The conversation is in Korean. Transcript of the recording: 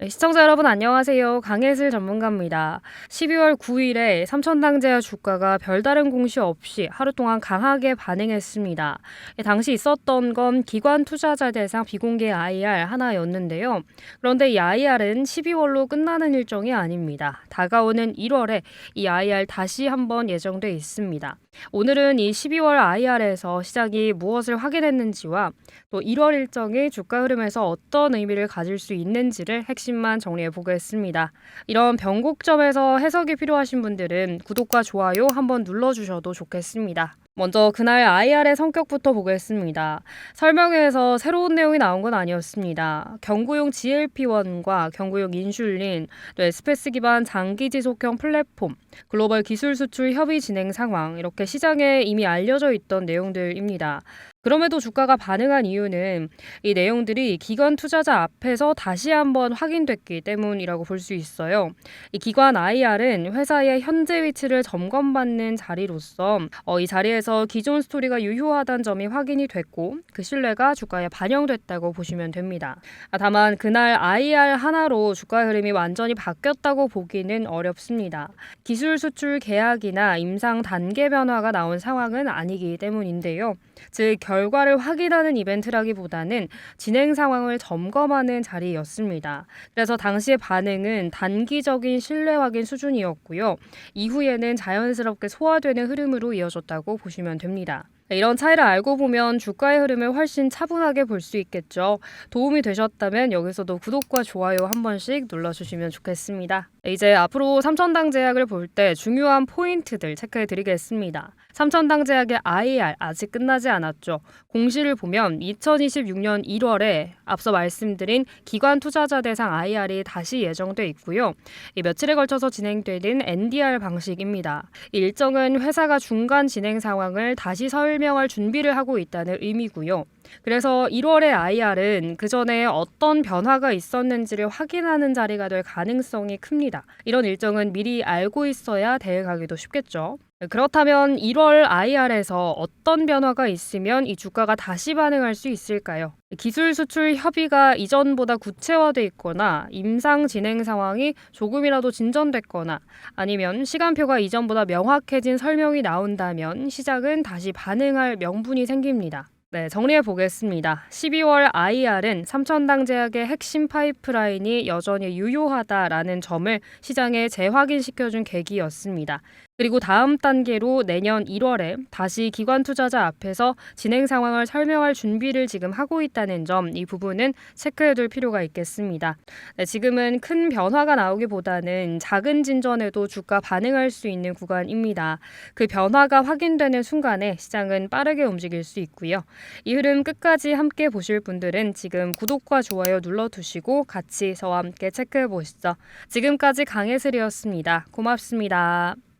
네, 시청자 여러분 안녕하세요. 강혜슬 전문가입니다. 12월 9일에 삼천당제야 주가가 별다른 공시 없이 하루 동안 강하게 반응했습니다. 예, 당시 있었던 건 기관 투자자 대상 비공개 IR 하나였는데요. 그런데 이 IR은 12월로 끝나는 일정이 아닙니다. 다가오는 1월에 이 IR 다시 한번 예정돼 있습니다. 오늘은 이 12월 IR에서 시장이 무엇을 확인했는지와 또 1월 일정이 주가 흐름에서 어떤 의미를 가질 수 있는지를 핵심 만 정리해 보겠습니다. 이런 변곡점에서 해석이 필요하신 분들은 구독과 좋아요 한번 눌러주셔도 좋겠습니다. 먼저 그날 IR의 성격부터 보겠습니다. 설명회에서 새로운 내용이 나온 건 아니었습니다. 경구용 GLP-1과 경구용 인슐린, 또 에스페스 기반 장기 지속형 플랫폼, 글로벌 기술 수출 협의 진행 상황 이렇게 시장에 이미 알려져 있던 내용들입니다. 그럼에도 주가가 반응한 이유는 이 내용들이 기관 투자자 앞에서 다시 한번 확인됐기 때문이라고 볼 수 있어요. 이 기관 IR은 회사의 현재 위치를 점검받는 자리로서 어, 이 자리에서 기존 스토리가 유효하다는 점이 확인이 됐고 그 신뢰가 주가에 반영됐다고 보시면 됩니다. 아, 다만 그날 IR 하나로 주가 흐름이 완전히 바뀌었다고 보기는 어렵습니다. 기술 수출 계약이나 임상 단계 변화가 나온 상황은 아니기 때문인데요. 즉 결 과를 확인하는 이벤트라기보다는 진행 상황을 점검하는 자리였습니다. 그래서 당시의 반응은 단기적인 신뢰 확인 수준이었고요. 이후에는 자연스럽게 소화되는 흐름으로 이어졌다고 보시면 됩니다. 네, 이런 차이를 알고 보면 주가의 흐름을 훨씬 차분하게 볼 수 있겠죠. 도움이 되셨다면 여기서도 구독과 좋아요 한 번씩 눌러주시면 좋겠습니다. 네, 이제 앞으로 삼천당 제약을 볼 때 중요한 포인트들 체크해 드리겠습니다. 삼천당 제약의 IR 아직 끝나지 않았죠. 공시를 보면 2026년 1월에 앞서 말씀드린 기관 투자자 대상 IR이 다시 예정돼 있고요. 이 며칠에 걸쳐서 진행되는 NDR 방식입니다. 이 일정은 회사가 중간 진행 상황을 다시 설명할 준비를 하고 있다는 의미고요. 그래서 1월의 IR은 그 전에 어떤 변화가 있었는지를 확인하는 자리가 될 가능성이 큽니다. 이런 일정은 미리 알고 있어야 대응하기도 쉽겠죠. 그렇다면 1월 IR에서 어떤 변화가 있으면 이 주가가 다시 반응할 수 있을까요? 기술 수출 협의가 이전보다 구체화돼 있거나 임상 진행 상황이 조금이라도 진전됐거나 아니면 시간표가 이전보다 명확해진 설명이 나온다면 시장은 다시 반응할 명분이 생깁니다. 네, 정리해 보겠습니다. 12월 IR은 삼천당 제약의 핵심 파이프라인이 여전히 유효하다라는 점을 시장에 재확인시켜준 계기였습니다. 그리고 다음 단계로 내년 1월에 다시 기관 투자자 앞에서 진행 상황을 설명할 준비를 지금 하고 있다는 점, 이 부분은 체크해둘 필요가 있겠습니다. 네, 지금은 큰 변화가 나오기보다는 작은 진전에도 주가 반응할 수 있는 구간입니다. 그 변화가 확인되는 순간에 시장은 빠르게 움직일 수 있고요. 이 흐름 끝까지 함께 보실 분들은 지금 구독과 좋아요 눌러두시고 같이 저와 함께 체크해 보시죠. 지금까지 강혜슬이었습니다. 고맙습니다.